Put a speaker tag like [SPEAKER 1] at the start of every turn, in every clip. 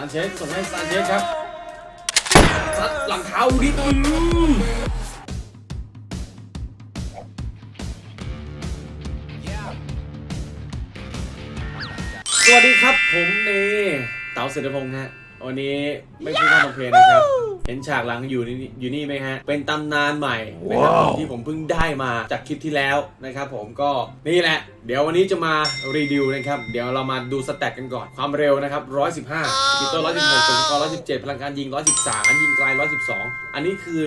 [SPEAKER 1] ซานเชสส่งให้ซานเชสครับซัดหลังเท้าดิอืมสวัสดีครับผมเนเต๋าเศรษฐพงษ์ฮะ วันนี้ไม่พูดพร่ำทำเพลงนะครับ เห็นฉากหลังอยู่นี่อยู่นี่ไหมฮะ เป็นตำนานใหม่นะครับ
[SPEAKER 2] ว้าว
[SPEAKER 1] ที่ผมเพิ่งได้มาจากคลิปที่แล้วนะครับ ผมก็นี่แหละ เดี๋ยววันนี้จะมารีวิวนะครับ เดี๋ยวเรามาดูสแตทกันก่อน ความเร็วนะครับ 115ปิโต้116ตัวสกอร์117 พลังการยิง 113 ยิงไกล 112 อันนี้คือ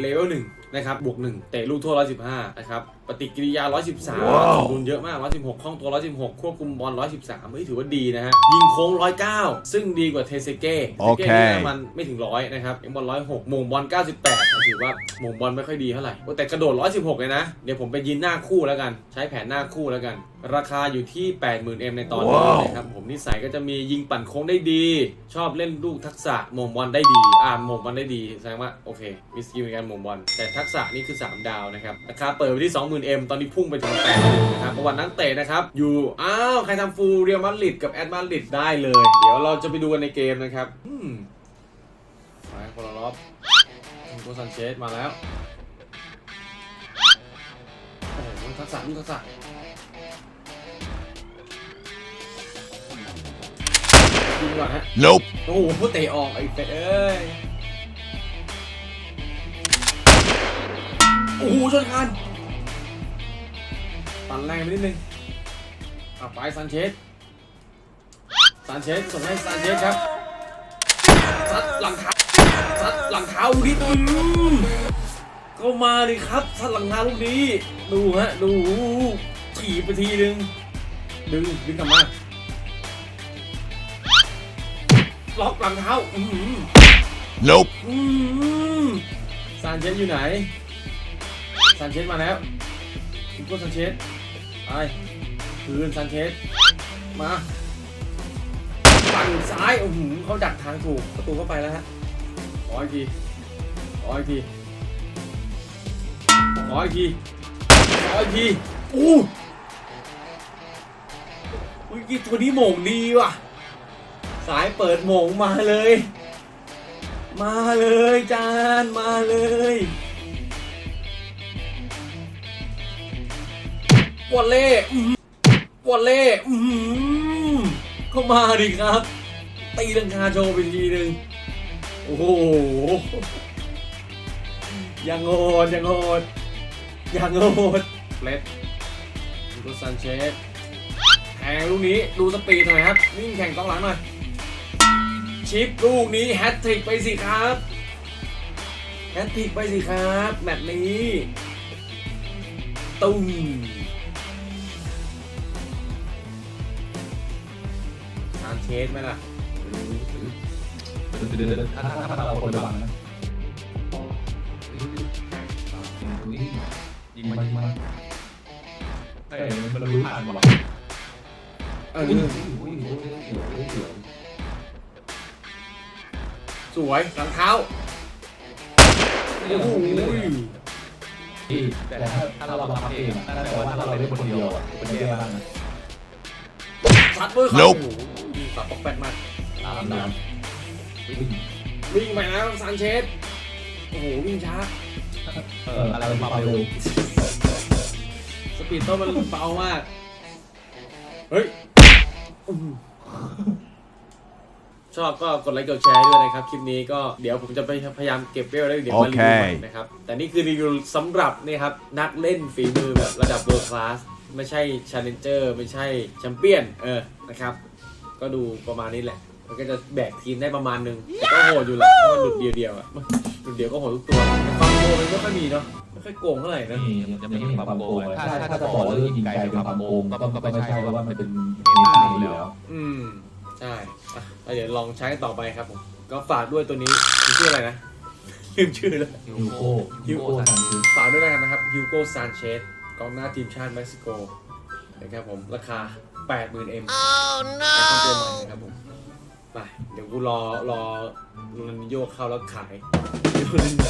[SPEAKER 1] เลเวล1 นะครับบวก1เตะลูกโทษ115 นะครับ ปฏิกิริยา 113
[SPEAKER 2] ว้าว
[SPEAKER 1] สมดุลเยอะมาก 116คล่องตัว 116 ควบคุมบอล 113เฮ้ยถือว่าดีนะฮะ ยิงโค้ง 109 ซึ่งดีกว่าเทเซเก้
[SPEAKER 2] โอเค
[SPEAKER 1] ทซก้นี่มันไม่ถึง 100 นะครับยังบอล 106โมงบอล 98ถือว่าโมงบอลไม่ค่อยดีเท่าไหร่โอ้แต่กระโดด 116 เลยนะ เดี๋ยวผมไปยินหน้าคู่แล้วกัน ใช้แผนหน้าคู่แล้วกัน ราคาอยู่ที่ 80,000 m ในตอนนี้
[SPEAKER 2] ว้าว
[SPEAKER 1] นะครับผมนิสัยก็จะมียิงปั่นโค้งได้ดี ชอบเล่นลูกทักษะโมงบอลได้ดี อ่าโมงบอลได้ดีแสดงว่าโอเคมีสกิลในการโมงบอลแต่ทักษะนี่คือ 3 ดาวนะครับราคาเปิดไปที่ 20,000 m ตอนนี้พุ่งไปถึง80,000นะครับประวัตินักเตะนะครับ อยู่ อ้าว ใครทำฟูลเรียลมาดริดกับแอดมาดริดได้เลย เดี๋ยวเราจะไปดูกันในเกมนะครับอืมไปคนละรอบโกซันเชสมาแล้วโอ้โหทักษะนี่ทักษะยิงก่อนฮะ
[SPEAKER 2] Nope.
[SPEAKER 1] โอ้โหเตะออกไอ้เป็ดเอ้ย โอ้โหชนคานปั่นแรงไปนิดนึงเอาไปซานเชสซานเชสส่งให้ซานเชสครับซัดหลังเท้าซัดหลังเท้าดิอืมก็มาดิครับซัดหลังเท้าลูกนี้ ดูฮะดูถีบไปทีนึงดึงดึงกลับมาล็อกหลังเท้า อือหือ
[SPEAKER 2] Nope.
[SPEAKER 1] อืมซานเชสอยู่ไหน ซานเชสมาแล้วอีโก้ซานเชสไปคืนซานเชสมาฝั่งซ้ายโอ้โหเขาดักทางถูกประตูเข้าไปแล้วฮะขออีกทีขออีกทีขออีกทีขออีกทีอู้กีตัวนี้โหม่งดีว่ะ สายเปิดโหม่งมาเลย มาเลยจานมาเลย วอลเล่วอลเล่อื้อหือก็มาดิครับ ตีลังคาโชว์ไปทีหนึ่งโอ้โหยังโหดยังโหดยังโหดเลดดูซันเชสแทงลูกนี้ดูสปีดหน่อยครับวิ่งแข่งกองหลังหน่อยชิปลูกนี้แฮตทริกไปสิครับแฮตทริกไปสิครับแมตช์นี้ตุ้มานเชสไหมล่ะ
[SPEAKER 3] เดี๋ยวเดี๋ยวเดี๋ยวถ้าถ้าถ้าเราคนระวังนะยิงมายิงมาเอ้ยมันรู้ทันวะ
[SPEAKER 1] เออ
[SPEAKER 3] อุ้ยอุ้ยอุ้ยอุ้ย
[SPEAKER 1] สวยหลังเท้า
[SPEAKER 3] โอ้
[SPEAKER 1] โห
[SPEAKER 3] แต่ถ้าถ้าเราทำเองนั่นแปลว่าถ้าเราเล่นคนเดียวอะเป็นแย่มากนะ
[SPEAKER 1] ชัดเว้ยครับ
[SPEAKER 2] Nope
[SPEAKER 1] โอ้โหตัดปอกแปกมาก
[SPEAKER 3] ตามน้ำวิ่ง
[SPEAKER 1] วิ่งไปแล้วซานเชสโอ้โหวิ่งช้า
[SPEAKER 3] เอออะไรเป็นความเร็ว
[SPEAKER 1] สปีดโต้มันเบามาก เฮ้ยอื้อหือชอบก็กดไลค์กดแชร์ด้วยนะครับ คลิปนี้ก็เดี๋ยวผมจะไปพยายามเก็บเวลได้เดี๋ยวมารีวิวใหม่นะครับ แต่นี่คือรีวิวสำหรับนี่ครับ นักเล่นฝีมือแบบระดับ world class ไม่ใช่ challenger ไม่ใช่แชมเปี้ยนเออนะครับ ก็ดูประมาณนี้แหละ มันก็จะแบกทีมได้ประมาณนึงแต่ก็โหดอยู่แหละเพราะมันหลุดเดียวเดียวๆอะหลุดเดียวก็โหดทุกตัวแต่ความโกงมันไม่ค่อยมีเนาะไม่ค่อยโกงเท่าไหร่นะ
[SPEAKER 3] นี่จะไม่มีความโกงถ้าถ้าจะบอกว่าเรื่องยิงไกลเป็นความโกงก็ก็ไม่ใช่ว่ามันเป็นเมตาอยู่แล้ว
[SPEAKER 1] อืม ใช่อะแล้วเดี๋ยวลองใช้กันต่อไปครับผม ก็ฝากด้วยตัวนี้มันชื่ออะไรนะ ลืมชื่อแล้ว
[SPEAKER 3] ฮิวโก้ฮิวโก้ซันคือ
[SPEAKER 1] ฝากด้วยแล้วกันนะครับฮิวโก้ซานเชสกองหน้าทีมชาติเม็กซิโกนะครับผม ราคา 80,000 m นะครับตัวใหม่นะครับผมไปเดี๋ยวกูรอรอโรนัลดินโยเข้าแล้วขายโรนัลดินโย